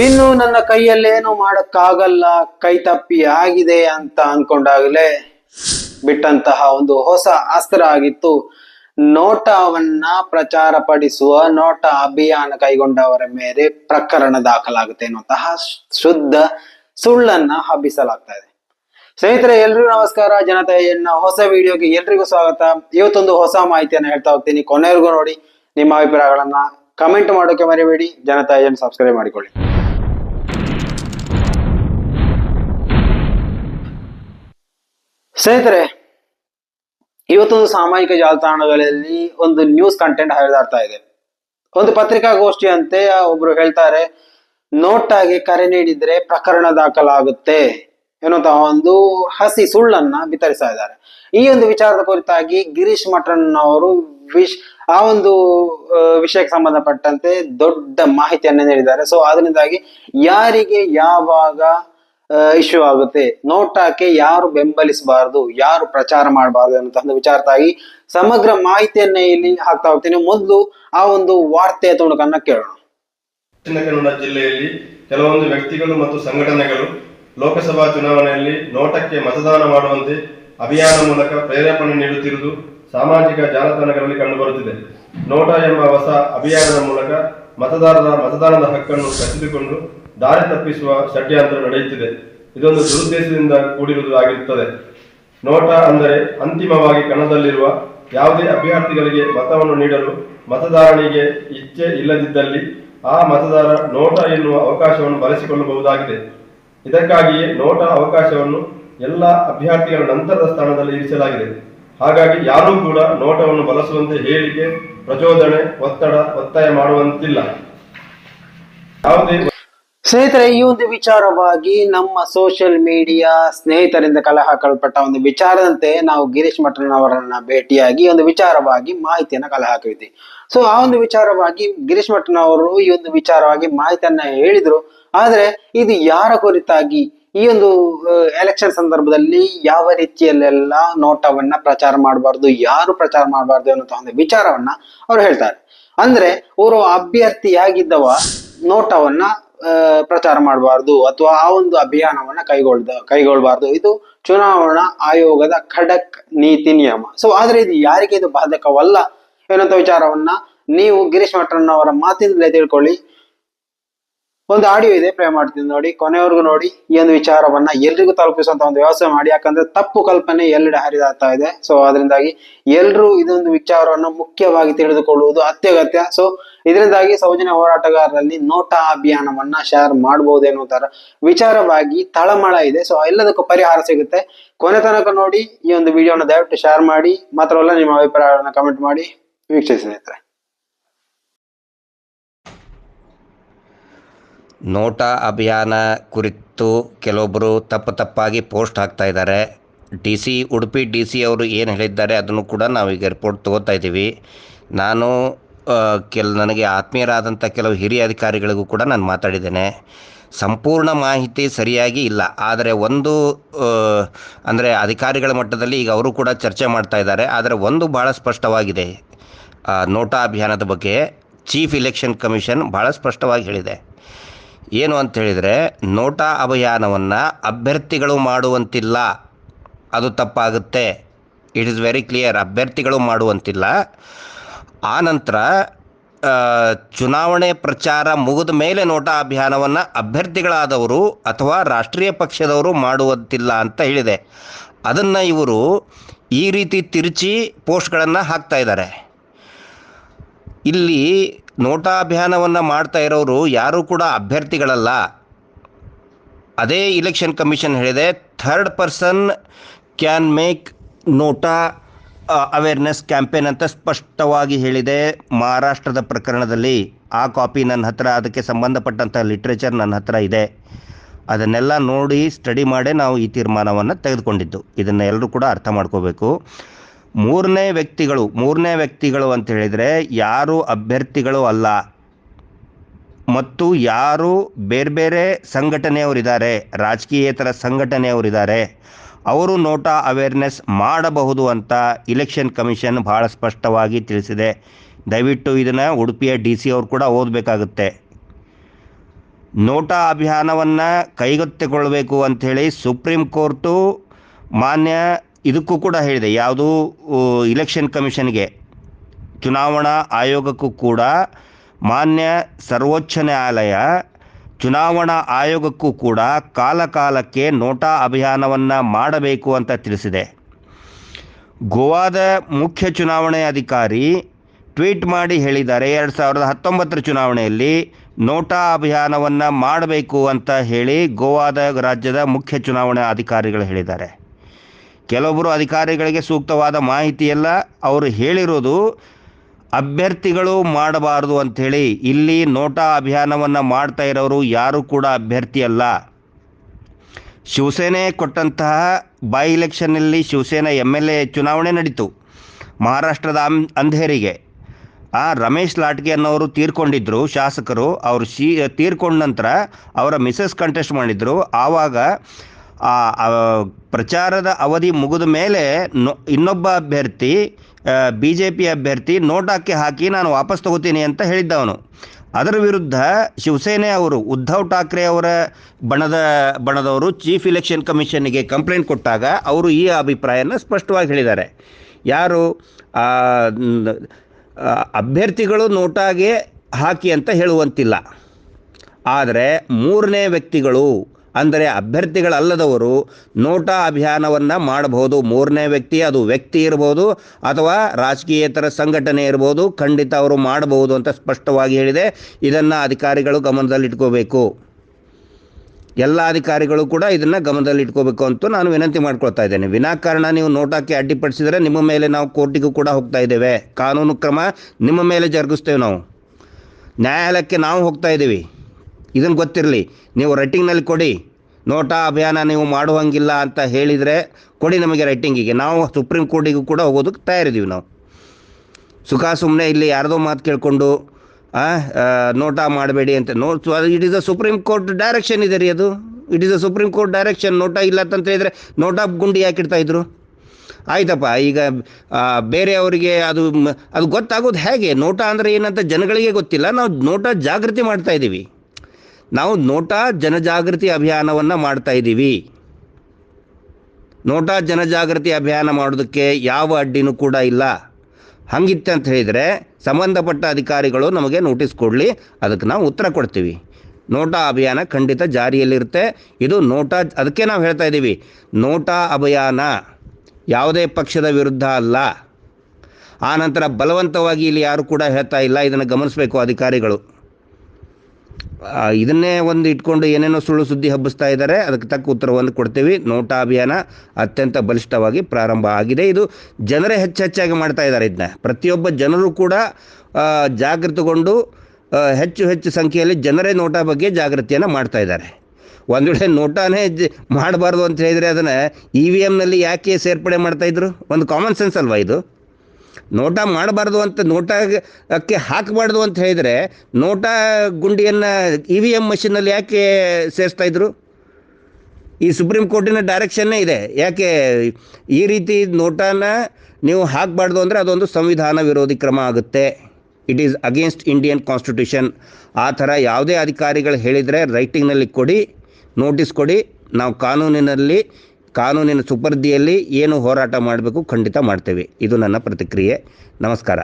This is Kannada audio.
ಇನ್ನು ನನ್ನ ಕೈಯಲ್ಲೇನು ಮಾಡಕ್ಕಾಗಲ್ಲ, ಕೈ ತಪ್ಪಿ ಆಗಿದೆ ಅಂತ ಅನ್ಕೊಂಡಾಗಲೇ ಬಿಟ್ಟಂತಹ ಒಂದು ಹೊಸ ಅಸ್ತ್ರ ಆಗಿತ್ತು. ನೋಟವನ್ನ ಪ್ರಚಾರ ಪಡಿಸುವ ನೋಟ ಅಭಿಯಾನ ಕೈಗೊಂಡವರ ಮೇಲೆ ಪ್ರಕರಣ ದಾಖಲಾಗುತ್ತೆ ಅನ್ನುವಂತಹ ಶುದ್ಧ ಸುಳ್ಳನ್ನ ಹಬ್ಬಿಸಲಾಗ್ತಾ ಇದೆ. ಸ್ನೇಹಿತರೆ, ಎಲ್ರಿಗೂ ನಮಸ್ಕಾರ. ಜನತೆಯನ್ನ ಹೊಸ ವಿಡಿಯೋಗೆ ಎಲ್ರಿಗೂ ಸ್ವಾಗತ. ಇವತ್ತೊಂದು ಹೊಸ ಮಾಹಿತಿಯನ್ನು ಹೇಳ್ತಾ ಹೋಗ್ತೀನಿ. ಕೊನೆವರೆಗೂ ನೋಡಿ, ನಿಮ್ಮ ಅಭಿಪ್ರಾಯಗಳನ್ನ ಕಮೆಂಟ್ ಮಾಡೋಕೆ ಮರಿಬೇಡಿ. ಜನತೆಯನ್ನು ಸಬ್ಸ್ಕ್ರೈಬ್ ಮಾಡಿಕೊಳ್ಳಿ. ಸ್ನೇಹಿತರೆ ಇವತ್ತೊಂದು ಸಾಮಾಜಿಕ ಜಾಲತಾಣಗಳಲ್ಲಿ ಒಂದು ನ್ಯೂಸ್ ಕಂಟೆಂಟ್ ಹರಿದಾಡ್ತಾ ಇದೆ. ಒಂದು ಪತ್ರಿಕಾಗೋಷ್ಠಿ ಅಂತೆ ಒಬ್ರು ಹೇಳ್ತಾರೆ ನೋಟಾಗೆ ಕರೆ ನೀಡಿದ್ರೆ ಪ್ರಕರಣ ದಾಖಲಾಗುತ್ತೆ ಎನ್ನುವಂತಹ ಒಂದು ಹಸಿ ಸುಳ್ಳನ್ನ ಬಿತ್ತರಿಸ್ತಾ ಇದ್ದಾರೆ. ಈ ಒಂದು ವಿಚಾರದ ಕುರಿತಾಗಿ ಗಿರೀಶ್ ಮಠನ್ ಅವರು ವಿಶ್, ಆ ಒಂದು ವಿಷಯಕ್ಕೆ ಸಂಬಂಧಪಟ್ಟಂತೆ ದೊಡ್ಡ ಮಾಹಿತಿಯನ್ನ ನೀಡಿದ್ದಾರೆ. ಸೊ ಅದರಿಂದಾಗಿ ಯಾರಿಗೆ ಯಾವಾಗ ಇಶ್ಯೂ ಆಗುತ್ತೆ. ನೋಟಾಕ್ಕೆ ಯಾರು ಬೆಂಬಲಿಸಬಾರದು, ಯಾರು ಪ್ರಚಾರ ಮಾಡಬಾರದು ಅನ್ನುವಂತಹ ವಿಚಾರದಾಗಿ ಸಮಗ್ರ ಮಾಹಿತಿಯನ್ನ ಇಲ್ಲಿ ಹಾಕ್ತಾ ಹೋಗ್ತೀನಿ. ಮೊದಲು ಆ ಒಂದು ವಾರ್ತೆಯ ತುಣುಕನ್ನ ಕೇಳೋಣ. ದಕ್ಷಿಣ ಕನ್ನಡ ಜಿಲ್ಲೆಯಲ್ಲಿ ಕೆಲವೊಂದು ವ್ಯಕ್ತಿಗಳು ಮತ್ತು ಸಂಘಟನೆಗಳು ಲೋಕಸಭಾ ಚುನಾವಣೆಯಲ್ಲಿ ನೋಟಕ್ಕೆ ಮತದಾನ ಮಾಡುವಂತೆ ಅಭಿಯಾನ ಮೂಲಕ ಪ್ರೇರೇಪಣೆ ನೀಡುತ್ತಿರುವುದು ಸಾಮಾಜಿಕ ಜಾಲತಾಣಗಳಲ್ಲಿ ಕಂಡುಬರುತ್ತಿದೆ. ನೋಟ ಎಂಬ ಹೊಸ ಅಭಿಯಾನದ ಮೂಲಕ ಮತದಾರರ ಮತದಾನದ ಹಕ್ಕನ್ನು ಕಸಿದುಕೊಂಡು ದಾರಿ ತಪ್ಪಿಸುವ ಷಡ್ಯಂತ್ರ ನಡೆಯುತ್ತಿದೆ. ಇದೊಂದು ದುರುದ್ದೇಶದಿಂದ ಕೂಡಿರುವುದಾಗಿರುತ್ತದೆ. ನೋಟ ಅಂದರೆ ಅಂತಿಮವಾಗಿ ಕಣದಲ್ಲಿರುವ ಯಾವುದೇ ಅಭ್ಯರ್ಥಿಗಳಿಗೆ ಮತವನ್ನು ನೀಡಲು ಮತದಾರನಿಗೆ ಇಚ್ಛೆ ಇಲ್ಲದಿದ್ದಲ್ಲಿ ಆ ಮತದಾರ ನೋಟ ಎನ್ನುವ ಅವಕಾಶವನ್ನು ಬಳಸಿಕೊಳ್ಳಬಹುದಾಗಿದೆ. ಇದಕ್ಕಾಗಿಯೇ ನೋಟ ಅವಕಾಶವನ್ನು ಎಲ್ಲ ಅಭ್ಯರ್ಥಿಗಳ ನಂತರದ ಸ್ಥಾನದಲ್ಲಿ ಇರಿಸಲಾಗಿದೆ. ಹಾಗಾಗಿ ಯಾರೂ ಕೂಡ ನೋಟವನ್ನು ಬಳಸುವಂತೆ ಹೇಳಿಕೆ, ಪ್ರಚೋದನೆ, ಒತ್ತಡ, ಒತ್ತಾಯ ಮಾಡುವಂತಿಲ್ಲ. ಯಾವುದೇ ಸ್ನೇಹಿತರೆ, ಈ ಒಂದು ವಿಚಾರವಾಗಿ ನಮ್ಮ ಸೋಷಿಯಲ್ ಮೀಡಿಯಾ ಸ್ನೇಹಿತರಿಂದ ಕಲೆ ಹಾಕಲ್ಪಟ್ಟ ಒಂದು ವಿಚಾರದಂತೆ ನಾವು ಗಿರೀಶ್ ಮಠನ್ ಅವರನ್ನ ಭೇಟಿಯಾಗಿ ಒಂದು ವಿಚಾರವಾಗಿ ಮಾಹಿತಿಯನ್ನ ಕಲೆ ಹಾಕಿದ್ವಿ. ಸೊ ಆ ಒಂದು ವಿಚಾರವಾಗಿ ಗಿರೀಶ್ ಮಠನ್ ಈ ಒಂದು ವಿಚಾರವಾಗಿ ಮಾಹಿತಿಯನ್ನ ಹೇಳಿದ್ರು. ಆದ್ರೆ, ಇದು ಯಾರ ಕುರಿತಾಗಿ? ಈ ಒಂದು ಎಲೆಕ್ಷನ್ ಸಂದರ್ಭದಲ್ಲಿ ಯಾವ ರೀತಿಯಲ್ಲೆಲ್ಲ ನೋಟವನ್ನ ಪ್ರಚಾರ ಮಾಡಬಾರ್ದು, ಯಾರು ಪ್ರಚಾರ ಮಾಡಬಾರ್ದು ಅನ್ನುವಂತಹ ಒಂದು ವಿಚಾರವನ್ನ ಅವ್ರು ಹೇಳ್ತಾರೆ. ಅಂದ್ರೆ, ಅವರು ಅಭ್ಯರ್ಥಿಯಾಗಿದ್ದವ ನೋಟವನ್ನ ಪ್ರಚಾರ ಮಾಡಬಾರ್ದು ಅಥವಾ ಆ ಒಂದು ಅಭಿಯಾನವನ್ನ ಕೈಗೊಳ್ದ ಕೈಗೊಳ್ಳಬಾರ್ದು ಇದು ಚುನಾವಣಾ ಆಯೋಗದ ಖಡಕ್ ನೀತಿ ನಿಯಮ. ಸೊ ಆದ್ರೆ ಇದು ಯಾರಿಗೆ ಇದು ಬಾಧಕವಲ್ಲ ಏನಂತ ವಿಚಾರವನ್ನ ನೀವು ಗಿರೀಶ್ ಮಠಣ್ಣ ಅವರ ಮಾತಿನಿಂದಲೇ ತಿಳ್ಕೊಳ್ಳಿ. ಒಂದು ಆಡಿಯೋ ಇದೆ, ಪ್ಲೇ ಮಾಡ್ತೀನಿ ನೋಡಿ. ಕೊನೆವರೆಗೂ ನೋಡಿ. ಈ ಒಂದು ವಿಚಾರವನ್ನ ಎಲ್ರಿಗೂ ತಲುಪಿಸುವಂತ ಒಂದು ವ್ಯವಸ್ಥೆ ಮಾಡಿ. ಯಾಕಂದ್ರೆ ತಪ್ಪು ಕಲ್ಪನೆ ಎಲ್ಲೆಡೆ ಹರಿದಾಗ್ತಾ ಇದೆ. ಸೊ ಅದರಿಂದಾಗಿ ಎಲ್ರೂ ಇದೊಂದು ವಿಚಾರವನ್ನು ಮುಖ್ಯವಾಗಿ ತಿಳಿದುಕೊಳ್ಳುವುದು ಅತ್ಯಗತ್ಯ. ಸೊ ಇದರಿಂದಾಗಿ ಸೌಜನ್ಯ ಹೋರಾಟಗಾರರಲ್ಲಿ ನೋಟಾ ಅಭಿಯಾನವನ್ನ ಶೇರ್ ಮಾಡಬಹುದು ಎನ್ನುವಂತರ ವಿಚಾರವಾಗಿ ತಳಮಳ ಇದೆ. ಸೊ ಎಲ್ಲದಕ್ಕೂ ಪರಿಹಾರ ಸಿಗುತ್ತೆ. ಕೊನೆ ತನಕ ನೋಡಿ ಈ ಒಂದು ವಿಡಿಯೋನ ದಯವಿಟ್ಟು ಶೇರ್ ಮಾಡಿ. ಮಾತ್ರವಲ್ಲ, ನಿಮ್ಮ ಅಭಿಪ್ರಾಯಗಳನ್ನ ಕಮೆಂಟ್ ಮಾಡಿ. ವೀಕ್ಷಿಸಿ ಸ್ನೇಹಿತರೆ. ನೋಟಾ ಅಭಿಯಾನ ಕುರಿತು ಕೆಲವೊಬ್ಬರು ತಪ್ಪು ತಪ್ಪಾಗಿ ಪೋಸ್ಟ್ ಹಾಕ್ತಾ ಇದ್ದಾರೆ. D C Udupi D C ಅವರು ಏನು ಹೇಳಿದ್ದಾರೆ, ಅದನ್ನು ಕೂಡ ನಾವೀಗ ರಿಪೋರ್ಟ್ ತಗೋತಾ ಇದ್ದೀವಿ. ನಾನು ಕೆಲ, ನನಗೆ ಆತ್ಮೀಯರಾದಂಥ ಕೆಲವು ಹಿರಿಯ ಅಧಿಕಾರಿಗಳಿಗೂ ಕೂಡ ನಾನು ಮಾತಾಡಿದ್ದೇನೆ. ಸಂಪೂರ್ಣ ಮಾಹಿತಿ ಸರಿಯಾಗಿ ಇಲ್ಲ. ಆದರೆ ಒಂದು ಅಂದರೆ ಅಧಿಕಾರಿಗಳ ಮಟ್ಟದಲ್ಲಿ ಈಗ ಅವರು ಕೂಡ ಚರ್ಚೆ ಮಾಡ್ತಾ ಇದ್ದಾರೆ. ಆದರೆ ಒಂದು ಭಾಳ ಸ್ಪಷ್ಟವಾಗಿದೆ. ನೋಟಾ ಅಭಿಯಾನದ ಬಗ್ಗೆ ಚೀಫ್ ಇಲೆಕ್ಷನ್ ಕಮಿಷನ್ ಭಾಳ ಸ್ಪಷ್ಟವಾಗಿ ಹೇಳಿದೆ. ಏನು ಅಂತ ಹೇಳಿದರೆ, ನೋಟಾ ಅಭಿಯಾನವನ್ನು ಅಭ್ಯರ್ಥಿಗಳು ಮಾಡುವಂತಿಲ್ಲ. ಅದು ತಪ್ಪಾಗುತ್ತೆ. ಇಟ್ ಇಸ್ ವೆರಿ ಕ್ಲಿಯರ್ ಅಭ್ಯರ್ಥಿಗಳು ಮಾಡುವಂತಿಲ್ಲ. ಆ ನಂತರ ಚುನಾವಣೆ ಪ್ರಚಾರ ಮುಗಿದ ಮೇಲೆ ನೋಟಾ ಅಭಿಯಾನವನ್ನು ಅಭ್ಯರ್ಥಿಗಳಾದವರು ಅಥವಾ ರಾಷ್ಟ್ರೀಯ ಪಕ್ಷದವರು ಮಾಡುವಂತಿಲ್ಲ ಅಂತ ಹೇಳಿದೆ. ಅದನ್ನು ಇವರು ಈ ರೀತಿ ತಿರುಚಿ ಪೋಸ್ಟ್ಗಳನ್ನು ಹಾಕ್ತಾ ಇದ್ದಾರೆ. ಇಲ್ಲಿ ನೋಟಾ ಅಭಿಯಾನವನ್ನು ಮಾಡ್ತಾ ಇರೋರು ಯಾರೂ ಕೂಡ ಅಭ್ಯರ್ಥಿಗಳಲ್ಲ. ಅದೇ ಇಲೆಕ್ಷನ್ ಕಮಿಷನ್ ಹೇಳಿದೆ third person can make NOTA awareness campaign ಅಂತ ಸ್ಪಷ್ಟವಾಗಿ ಹೇಳಿದೆ. ಮಹಾರಾಷ್ಟ್ರದ ಪ್ರಕರಣದಲ್ಲಿ ಆ ಕಾಪಿ ನನ್ನ ಹತ್ರ, ಅದಕ್ಕೆ ಸಂಬಂಧಪಟ್ಟಂಥ ಲಿಟ್ರೇಚರ್ ನನ್ನ ಹತ್ರ ಇದೆ. ಅದನ್ನೆಲ್ಲ ನೋಡಿ ಸ್ಟಡಿ ಮಾಡೇ ನಾವು ಈ ತೀರ್ಮಾನವನ್ನು ತೆಗೆದುಕೊಂಡಿದ್ದು. ಇದನ್ನು ಎಲ್ಲರೂ ಕೂಡ ಅರ್ಥ ಮಾಡ್ಕೋಬೇಕು. ಮೂರನೇ ವ್ಯಕ್ತಿಗಳು ಮೂರನೇ ವ್ಯಕ್ತಿಗಳು ಅಂತ ಹೇಳಿದರೆ ಯಾರು ಅಭ್ಯರ್ಥಿಗಳು ಅಲ್ಲ. ಮತ್ತು ಯಾರು ಬೇರೆ ಬೇರೆ ಸಂಘಟನೆಯವರಿದ್ದಾರೆ, ರಾಜಕೀಯೇತರ ಸಂಘಟನೆಯವರಿದ್ದಾರೆ. ಅವರು ನೋಟಾ ಅವೇರ್ನೆಸ್ ಮಾಡಬಹುದು ಅಂತ ಇಲೆಕ್ಷನ್ ಕಮಿಷನ್ ಭಾಳ ಸ್ಪಷ್ಟವಾಗಿ ತಿಳಿಸಿದೆ. ದಯವಿಟ್ಟು ಇದನ್ನು ಉಡುಪಿಯ ಡಿ ಸಿ ಅವರು ಕೂಡ ಓದಬೇಕಾಗುತ್ತೆ. ನೋಟಾ ಅಭಿಯಾನವನ್ನು ಕೈಗೆತ್ತಿಕೊಳ್ಳಬೇಕು ಅಂಥೇಳಿ ಸುಪ್ರೀಂ ಕೋರ್ಟು ಮಾನ್ಯ ಇದಕ್ಕೂ ಕೂಡ ಹೇಳಿದೆ, ಯಾವುದು ಇಲೆಕ್ಷನ್ ಕಮಿಷನ್ಗೆ. ಚುನಾವಣಾ ಆಯೋಗಕ್ಕೂ ಕೂಡ ಮಾನ್ಯ ಸರ್ವೋಚ್ಚ ನ್ಯಾಯಾಲಯ ಚುನಾವಣಾ ಆಯೋಗಕ್ಕೂ ಕೂಡ ಕಾಲಕಾಲಕ್ಕೆ ನೋಟಾ ಅಭಿಯಾನವನ್ನು ಮಾಡಬೇಕು ಅಂತ ತಿಳಿಸಿದೆ. ಗೋವಾದ ಮುಖ್ಯ ಚುನಾವಣೆ ಅಧಿಕಾರಿ ಟ್ವೀಟ್ ಮಾಡಿ ಹೇಳಿದ್ದಾರೆ, ಎರಡು ಸಾವಿರದ ಹತ್ತೊಂಬತ್ತರ ಚುನಾವಣೆಯಲ್ಲಿ ನೋಟಾ ಅಭಿಯಾನವನ್ನು ಮಾಡಬೇಕು ಅಂತ ಹೇಳಿ ಗೋವಾದ ರಾಜ್ಯದ ಮುಖ್ಯ ಚುನಾವಣಾ ಅಧಿಕಾರಿಗಳು ಹೇಳಿದ್ದಾರೆ. ಕೆಲವೊಬ್ಬರು ಅಧಿಕಾರಿಗಳಿಗೆ ಸೂಕ್ತವಾದ ಮಾಹಿತಿಯೆಲ್ಲ, ಅವರು ಹೇಳಿರೋದು ಅಭ್ಯರ್ಥಿಗಳು ಮಾಡಬಾರದು ಅಂಥೇಳಿ ಇಲ್ಲಿ ನೋಟಾ ಅಭಿಯಾನವನ್ನು ಮಾಡ್ತಾ ಇರೋರು ಯಾರೂ ಕೂಡ ಅಭ್ಯರ್ಥಿಯಲ್ಲ ಶಿವಸೇನೆ ಕೊಟ್ಟಂತಹ ಬೈ ಇಲೆಕ್ಷನ್ನಲ್ಲಿ ಶಿವಸೇನೆ ಎಂ ಎಲ್ ಎ ಚುನಾವಣೆ ನಡೀತು. ಮಹಾರಾಷ್ಟ್ರದ ಅಂ, ಅಂಧೇರಿಗೆ. ಆ ರಮೇಶ್ ಲಾಟ್ಗೆ ಅನ್ನೋರು ತೀರ್ಕೊಂಡಿದ್ದರು ಶಾಸಕರು. ಅವರು ಶೀ, ತೀರ್ಕೊಂಡ ನಂತರ ಅವರ ಮಿಸಸ್ ಕಂಟೆಸ್ಟ್ ಮಾಡಿದರು. ಆವಾಗ ಆ ಪ್ರಚಾರದ ಅವಧಿ ಮುಗಿದ ಮೇಲೆ ಇನ್ನೊಬ್ಬ ಅಭ್ಯರ್ಥಿ ಬಿ ಜೆ ಪಿ ಅಭ್ಯರ್ಥಿ ನೋಟಾಕ್ಕೆ ಹಾಕಿ ನಾನು ವಾಪಸ್ ತಗೋತೀನಿ ಅಂತ ಹೇಳಿದ್ದವನು. ಅದರ ವಿರುದ್ಧ ಶಿವಸೇನೆ ಅವರು ಉದ್ಧವ್ ಠಾಕ್ರೆ ಅವರ ಬಣದ, ಬಣದವರು ಚೀಫ್ ಇಲೆಕ್ಷನ್ ಕಮಿಷನ್ಗೆ ಕಂಪ್ಲೇಂಟ್ ಕೊಟ್ಟಾಗ ಅವರು ಈ ಅಭಿಪ್ರಾಯನ ಸ್ಪಷ್ಟವಾಗಿ ಹೇಳಿದ್ದಾರೆ. ಯಾರು? ಅಭ್ಯರ್ಥಿಗಳು ನೋಟಾಗೆ ಹಾಕಿ ಅಂತ ಹೇಳುವಂತಿಲ್ಲ. ಆದರೆ ಮೂರನೇ ವ್ಯಕ್ತಿಗಳು ಅಂದರೆ ಅಭ್ಯರ್ಥಿಗಳಲ್ಲದವರು ನೋಟಾ ಅಭಿಯಾನವನ್ನು ಮಾಡಬಹುದು. ಮೂರನೇ ವ್ಯಕ್ತಿ ಅದು ವ್ಯಕ್ತಿ ಇರ್ಬೋದು ಅಥವಾ ರಾಜಕೀಯೇತರ ಸಂಘಟನೆ ಇರ್ಬೋದು, ಖಂಡಿತ ಅವರು ಮಾಡಬಹುದು ಅಂತ ಸ್ಪಷ್ಟವಾಗಿ ಹೇಳಿದೆ. ಇದನ್ನು ಅಧಿಕಾರಿಗಳು ಗಮನದಲ್ಲಿಟ್ಕೋಬೇಕು. ಎಲ್ಲ ಅಧಿಕಾರಿಗಳು ಕೂಡ ಇದನ್ನು ಗಮನದಲ್ಲಿಟ್ಕೋಬೇಕು ಅಂತ ನಾನು ವಿನಂತಿ ಮಾಡ್ಕೊಳ್ತಾ ಇದ್ದೇನೆ. ವಿನಾಕಾರಣ ನೀವು ನೋಟಾಕ್ಕೆ ಅಡ್ಡಿಪಡಿಸಿದರೆ ನಿಮ್ಮ ಮೇಲೆ ನಾವು ಕೋರ್ಟಿಗೂ ಕೂಡ ಹೋಗ್ತಾ ಇದ್ದೇವೆ. ಕಾನೂನು ಕ್ರಮ ನಿಮ್ಮ ಮೇಲೆ ಜರುಗಿಸ್ತೇವೆ ನಾವು. ನ್ಯಾಯಾಲಯಕ್ಕೆ ನಾವು ಹೋಗ್ತಾ ಇದ್ದೀವಿ. ಇದನ್ನು ಗೊತ್ತಿರಲಿ, ನೀವು ರೈಟಿಂಗ್ನಲ್ಲಿ ಕೊಡಿ. ನೋಟಾ ಅಭಿಯಾನ ನೀವು ಮಾಡುವಂಗಿಲ್ಲ ಅಂತ ಹೇಳಿದರೆ ಕೊಡಿ ನಮಗೆ ರೈಟಿಂಗಿಗೆ ನಾವು ಸುಪ್ರೀಂ ಕೋರ್ಟಿಗೂ ಕೂಡ ಹೋಗೋದಕ್ಕೆ ತಯಾರಿದ್ದೀವಿ ನಾವು. ಸುಖ ಸುಮ್ಮನೆ ಇಲ್ಲಿ ಯಾರದೋ ಮಾತು ಕೇಳಿಕೊಂಡು ನೋಟಾ ಮಾಡಬೇಡಿ ಅಂತ. No it is a supreme court direction ಇದೆ ರೀ ಅದು. It is a supreme court direction NOTA ಇಲ್ಲ ಅಂತ ಹೇಳಿದರೆ ನೋಟಾ ಗುಂಡಿ ಹಾಕಿಡ್ತಾ ಇಡ್ತಾ ಇದ್ರು. ಆಯ್ತಪ್ಪ, ಈಗ ಬೇರೆಯವರಿಗೆ ಅದು ಅದು ಗೊತ್ತಾಗೋದು ಹೇಗೆ? ನೋಟಾ ಅಂದರೆ ಏನಂತ ಜನಗಳಿಗೆ ಗೊತ್ತಿಲ್ಲ. ನಾವು ನೋಟಾ ಜಾಗೃತಿ ಮಾಡ್ತಾ ಇದ್ದೀವಿ. ನಾವು ನೋಟಾ ಜನಜಾಗೃತಿ ಅಭಿಯಾನವನ್ನು ಮಾಡ್ತಾ ಇದ್ದೀವಿ. ನೋಟಾ ಜನಜಾಗೃತಿ ಅಭಿಯಾನ ಮಾಡೋದಕ್ಕೆ ಯಾವ ಅಡ್ಡಿನೂ ಕೂಡ ಇಲ್ಲ. ಹಂಗಿತ್ತೆ ಅಂತ ಹೇಳಿದರೆ ಸಂಬಂಧಪಟ್ಟ ಅಧಿಕಾರಿಗಳು ನಮಗೆ ನೋಟಿಸ್ ಕೊಡಲಿ, ಅದಕ್ಕೆ ನಾವು ಉತ್ತರ ಕೊಡ್ತೀವಿ. ನೋಟಾ ಅಭಿಯಾನ ಖಂಡಿತ ಜಾರಿಯಲ್ಲಿರುತ್ತೆ. ಇದು ನೋಟಾ, ಅದಕ್ಕೆ ನಾವು ಹೇಳ್ತಾ ಇದ್ದೀವಿ. ನೋಟಾ ಅಭಿಯಾನ ಯಾವುದೇ ಪಕ್ಷದ ವಿರುದ್ಧ ಅಲ್ಲ. ಆ ನಂತರ ಬಲವಂತವಾಗಿ ಇಲ್ಲಿ ಯಾರು ಕೂಡ ಹೇಳ್ತಾ ಇಲ್ಲ. ಇದನ್ನು ಗಮನಿಸಬೇಕು ಅಧಿಕಾರಿಗಳು. ಇದನ್ನೇ ಒಂದು ಇಟ್ಕೊಂಡು ಏನೇನೋ ಸುಳ್ಳು ಸುದ್ದಿ ಹಬ್ಬಿಸ್ತಾ ಇದ್ದಾರೆ. ಅದಕ್ಕೆ ತಕ್ಕ ಉತ್ತರವನ್ನು ಕೊಡ್ತೀವಿ. ನೋಟಾ ಅಭಿಯಾನ ಅತ್ಯಂತ ಬಲಿಷ್ಠವಾಗಿ ಪ್ರಾರಂಭ ಆಗಿದೆ. ಇದು ಜನರೇ ಹೆಚ್ಚು ಹೆಚ್ಚಾಗಿ ಮಾಡ್ತಾ ಇದ್ದಾರೆ ಇದನ್ನ. ಪ್ರತಿಯೊಬ್ಬ ಜನರು ಕೂಡ ಜಾಗೃತಗೊಂಡು ಹೆಚ್ಚು ಹೆಚ್ಚು ಸಂಖ್ಯೆಯಲ್ಲಿ ಜನರೇ ನೋಟಾ ಬಗ್ಗೆ ಜಾಗೃತಿಯನ್ನು ಮಾಡ್ತಾ ಇದ್ದಾರೆ. ಒಂದು ವೇಳೆ ನೋಟಾನೇ ಮಾಡಬಾರ್ದು ಅಂತ ಹೇಳಿದರೆ ಅದನ್ನು ಇ ವಿ ಎಮ್ನಲ್ಲಿ ಯಾಕೆ ಸೇರ್ಪಡೆ ಮಾಡ್ತಾಯಿದ್ರು ಒಂದು ಕಾಮನ್ ಸೆನ್ಸ್ ಅಲ್ವಾ ಇದು? ನೋಟಾ ಮಾಡಬಾರ್ದು ಅಂತ ನೋಟಕ್ಕೆ ಹಾಕಬಾರ್ದು ಅಂತ ಹೇಳಿದರೆ ನೋಟ ಗುಂಡಿಯನ್ನು ಇ ವಿ ಎಂ ಮಷಿನಲ್ಲಿ ಯಾಕೆ ಸೇರಿಸ್ತಾ ಇದ್ರು? ಈ ಸುಪ್ರೀಂ ಕೋರ್ಟಿನ ಡೈರೆಕ್ಷನ್ನೇ ಇದೆ. ಯಾಕೆ ಈ ರೀತಿ ನೋಟಾನ ನೀವು ಹಾಕಬಾರ್ದು ಅಂದರೆ ಅದೊಂದು ಸಂವಿಧಾನ ವಿರೋಧಿ ಕ್ರಮ ಆಗುತ್ತೆ. It is against Indian constitution ಆ ಥರ ಯಾವುದೇ ಅಧಿಕಾರಿಗಳು ಹೇಳಿದರೆ ರೈಟಿಂಗ್ನಲ್ಲಿ ಕೊಡಿ ನೋಟಿಸ್ ಕೊಡಿ. ನಾವು ಕಾನೂನಿನಲ್ಲಿ ಕಾನೂನಿನ ಸುಪರ್ದಿಯಲ್ಲಿ ಏನು ಹೋರಾಟ ಮಾಡಬೇಕು ಖಂಡಿತ ಮಾಡ್ತೇವೆ. ಇದು ನನ್ನ ಪ್ರತಿಕ್ರಿಯೆ. ನಮಸ್ಕಾರ.